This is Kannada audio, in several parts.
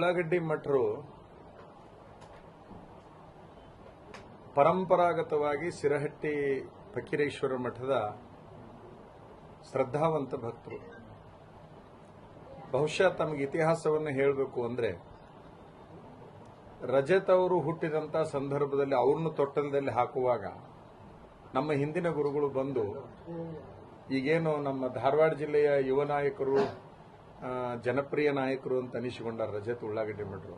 ಉಳ್ಳಾಗಡ್ಡಿ ಮಠರು ಪರಂಪರಾಗತವಾಗಿ ಸಿರಹಟ್ಟಿ ಫಕೀರೇಶ್ವರ ಮಠದ ಶ್ರದ್ಧಾವಂತ ಭಕ್ತರು. ಬಹುಶಃ ತಮಗೆ ಇತಿಹಾಸವನ್ನು ಹೇಳಬೇಕು ಅಂದರೆ ರಜತ್ ಅವರು ಹುಟ್ಟಿದಂತ ಸಂದರ್ಭದಲ್ಲಿ ಅವ್ರನ್ನ ತೊಟ್ಟಲದಲ್ಲಿ ಹಾಕುವಾಗ ನಮ್ಮ ಹಿಂದಿನ ಗುರುಗಳು ಬಂದು ಈಗೇನು ನಮ್ಮ ಧಾರವಾಡ ಜಿಲ್ಲೆಯ ಯುವ ನಾಯಕರು ಜನಪ್ರಿಯ ನಾಯಕರು ಅಂತ ಅನಿಸಿಕೊಂಡಾರ ರಜತ್ ಉಳ್ಳಾಗಡ್ಡಿ ಮಠರು.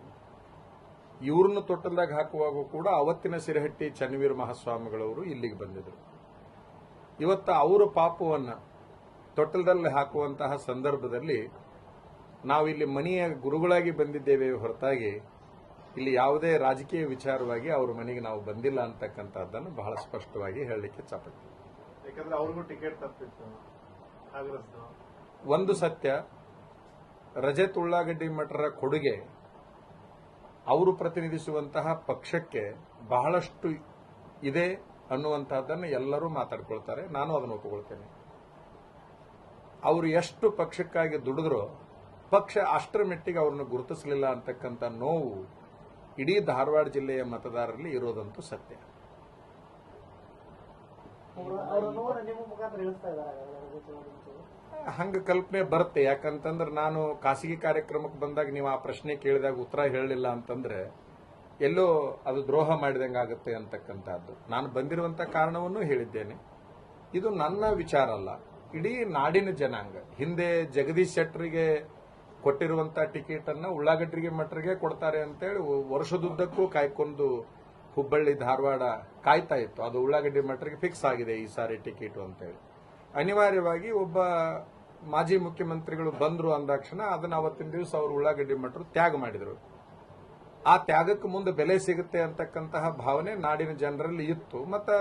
ಇವ್ರನ್ನ ತೊಟ್ಟಲ್ದಾಗ ಹಾಕುವಾಗ ಕೂಡ ಅವತ್ತಿನ ಸಿರಹಟ್ಟಿ ಚನ್ನವೀರ ಮಹಾಸ್ವಾಮಿಗಳವರು ಇಲ್ಲಿಗೆ ಬಂದಿದ್ರು. ಇವತ್ತ ಅವರ ಪಾಪವನ್ನ ತೊಟ್ಟಲದಲ್ಲಿ ಹಾಕುವಂತಹ ಸಂದರ್ಭದಲ್ಲಿ ನಾವಿಲ್ಲಿ ಮನೆಯ ಗುರುಗಳಾಗಿ ಬಂದಿದ್ದೇವೆ ಹೊರತಾಗಿ ಇಲ್ಲಿ ಯಾವುದೇ ರಾಜಕೀಯ ವಿಚಾರವಾಗಿ ಅವ್ರ ಮನೆಗೆ ನಾವು ಬಂದಿಲ್ಲ ಅಂತಕ್ಕಂಥದ್ದನ್ನು ಬಹಳ ಸ್ಪಷ್ಟವಾಗಿ ಹೇಳಲಿಕ್ಕೆ ಚಾಪಟ್ಟಿ ಯಾಕಂದ್ರೆ ಅವ್ರಿಗೂ ಟಿಕೆಟ್ ತಪ್ಪಿತ್ತು ಒಂದು ಸತ್ಯ ರಜತ್ ಉಳ್ಳಾಗಡ್ಡಿ ಮಠರ ಕೊಡುಗೆ ಅವರು ಪ್ರತಿನಿಧಿಸುವಂತಹ ಪಕ್ಷಕ್ಕೆ ಬಹಳಷ್ಟು ಇದೆ ಅನ್ನುವಂತಹದ್ದನ್ನು ಎಲ್ಲರೂ ಮಾತಾಡ್ಕೊಳ್ತಾರೆ. ನಾನು ಅದನ್ನು ಒಪ್ಪಿಕೊಳ್ತೇನೆ. ಅವರು ಎಷ್ಟು ಪಕ್ಷಕ್ಕಾಗಿ ದುಡಿದ್ರೋ, ಪಕ್ಷ ಅಷ್ಟರ ಮೆಟ್ಟಿಗೆ ಅವ್ರನ್ನ ಗುರುತಿಸಲಿಲ್ಲ ಅಂತಕ್ಕಂಥ ನೋವು ಇಡೀ ಧಾರವಾಡ ಜಿಲ್ಲೆಯ ಮತದಾರರಲ್ಲಿ ಇರೋದಂತೂ ಸತ್ಯ. ಹಂಗ ಕಲ್ಪನೆ ಬರುತ್ತೆ. ಯಾಕಂತಂದ್ರೆ ನಾನು ಖಾಸಗಿ ಕಾರ್ಯಕ್ರಮಕ್ಕೆ ಬಂದಾಗ ನೀವು ಆ ಪ್ರಶ್ನೆ ಕೇಳಿದಾಗ ಉತ್ತರ ಹೇಳಲಿಲ್ಲ ಅಂತಂದ್ರೆ ಎಲ್ಲೋ ಅದು ದ್ರೋಹ ಮಾಡಿದಂಗೆ ಆಗುತ್ತೆ ಅಂತಕ್ಕಂಥದ್ದು. ನಾನು ಬಂದಿರುವಂತ ಕಾರಣವನ್ನು ಹೇಳಿದ್ದೇನೆ. ಇದು ನನ್ನ ವಿಚಾರ ಅಲ್ಲ. ಇಡೀ ನಾಡಿನ ಜನಾಂಗ, ಹಿಂದೆ ಜಗದೀಶ್ ಶೆಟ್ಟರಿಗೆ ಕೊಟ್ಟಿರುವಂತ ಟಿಕೆಟ್ ಅನ್ನ ಉಳ್ಳಾಗಡ್ಡಿಗೆ ಮಟ್ರಿಗೆ ಕೊಡ್ತಾರೆ ಅಂತೇಳಿ ವರ್ಷದುದ್ದಕ್ಕೂ ಕಾಯ್ಕೊಂಡು ಹುಬ್ಬಳ್ಳಿ, ಧಾರವಾಡ ಕಾಯ್ತಾ ಇತ್ತು. ಅದು ಉಳ್ಳಾಗಡ್ಡಿ ಮಟ್ರಿಗೆ ಫಿಕ್ಸ್ ಆಗಿದೆ ಈ ಸಾರಿ ಟಿಕೆಟ್ ಅಂತೇಳಿ. ಅನಿವಾರ್ಯವಾಗಿ ಒಬ್ಬ ಮಾಜಿ ಮುಖ್ಯಮಂತ್ರಿಗಳು ಬಂದ್ರು ಅಂದಾಕ್ಷಣ, ಅದನ್ನ ಅವತ್ತಿನ ದಿವಸ ಅವರು ಉಳ್ಳಾಗಡ್ಡಿ ಮಠರು ತ್ಯಾಗ ಮಾಡಿದ್ರು. ಆ ತ್ಯಾಗಕ್ಕೆ ಮುಂದೆ ಬೆಲೆ ಸಿಗುತ್ತೆ ಅಂತಕ್ಕಂತಹ ಭಾವನೆ ನಾಡಿನ ಜನರಲ್ಲಿ ಇತ್ತು. ಮತ್ತು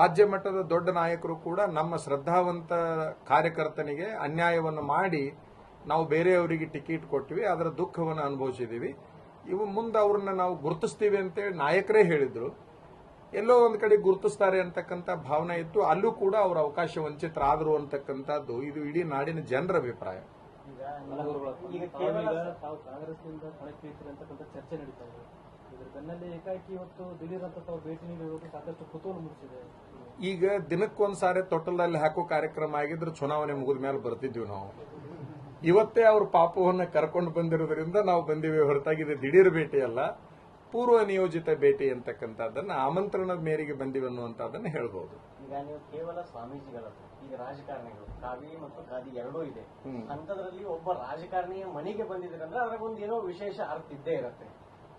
ರಾಜ್ಯ ಮಟ್ಟದ ದೊಡ್ಡ ನಾಯಕರು ಕೂಡ ನಮ್ಮ ಶ್ರದ್ಧಾವಂತ ಕಾರ್ಯಕರ್ತನಿಗೆ ಅನ್ಯಾಯವನ್ನು ಮಾಡಿ ನಾವು ಬೇರೆಯವರಿಗೆ ಟಿಕೆಟ್ ಕೊಟ್ಟಿವಿ, ಅದರ ದುಃಖವನ್ನು ಅನುಭವಿಸಿದೀವಿ. ಇವು ಮುಂದೆ ಅವ್ರನ್ನ ನಾವು ಗುರುತಿಸ್ತೀವಿ ಅಂತೇಳಿ ನಾಯಕರೇ ಹೇಳಿದ್ರು. ಎಲ್ಲೋ ಒಂದು ಕಡೆ ಗುರುತಿಸ್ತಾರೆ ಅಂತಕ್ಕಂಥ ಭಾವನೆ ಇತ್ತು. ಅಲ್ಲೂ ಕೂಡ ಅವರ ಅವಕಾಶ ವಂಚಿತರಾದರು ಅಂತಕ್ಕಂಥದ್ದು. ಇದು ಇಡೀ ನಾಡಿನ ಜನರ ಅಭಿಪ್ರಾಯ. ಚರ್ಚೆ ನಡೀತಾ ಇದೆ. ಬೆನ್ನಲ್ಲೇ ಏಕಾಏಕಿ ಇವತ್ತು ದಿಢೀರ್ ಅಂತ ತಾವು ಭೇಟಿ ನೀಡಿರೋದು ಸಾಕಷ್ಟು ಕುತೂಹಲ ಮೂಡಿಸಿದೆ. ಈಗ ದಿನಕ್ಕೊಂದ್ಸಾರಿ ತೊಟ್ಟಲಲ್ಲಿ ಹಾಕೋ ಕಾರ್ಯಕ್ರಮ ಆಗಿದ್ರೆ ಚುನಾವಣೆ ಮುಗಿದ ಮೇಲೆ ಬರ್ತಿದ್ವಿ ನಾವು. ಇವತ್ತೇ ಅವ್ರ ಪಾಪವನ್ನ ಕರ್ಕೊಂಡು ಬಂದಿರೋದ್ರಿಂದ ನಾವು ಬಂದಿವೆ ಹೊರತಾಗಿದೆ ಇದು ದಿಢೀರ್ ಭೇಟಿ ಅಲ್ಲ. ಪೂರ್ವ ನಿಯೋಜಿತ ಭೇಟಿ ಅಂತಕ್ಕಂಥದ್ದನ್ನ ಆಮಂತ್ರಣದ ಮೇರೆಗೆ ಬಂದಿವೆ ಅನ್ನುವಂತದನ್ನ ಹೇಳ್ಬೋದು. ಈಗ ನೀವು ಕೇವಲ ಸ್ವಾಮೀಜಿಗಳ ಈಗ ರಾಜಕಾರಣಿಗಳು ಕಾವಿ ಮತ್ತು ಗಾದಿ ಎರಡೂ ಇದೆ. ಅಂತದ್ರಲ್ಲಿ ಒಬ್ಬ ರಾಜಕಾರಣಿಯ ಮನೆಗೆ ಬಂದಿದ್ರೆ ಅಂದ್ರೆ ಅದ್ರಾಗೊಂದು ಏನೋ ವಿಶೇಷ ಅರ್ಥ ಇದ್ದೇ ಇರುತ್ತೆ.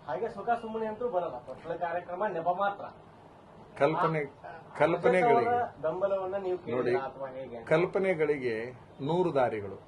ಹಾಗೆ ಸುಖ ಸುಮ್ಮನೆ ಅಂತೂ ಬರಲ್ಲ ತೊಟ್ಲ ಕಾರ್ಯಕ್ರಮ ನೆಪ ಮಾತ್ರ. ಕಲ್ಪನೆ ಕಲ್ಪನೆಗಳಿಗೆ ಬೆಂಬಲವನ್ನ ನೀವು ನೋಡಿ ಕಲ್ಪನೆಗಳಿಗೆ ನೂರು ದಾರಿಗಳು.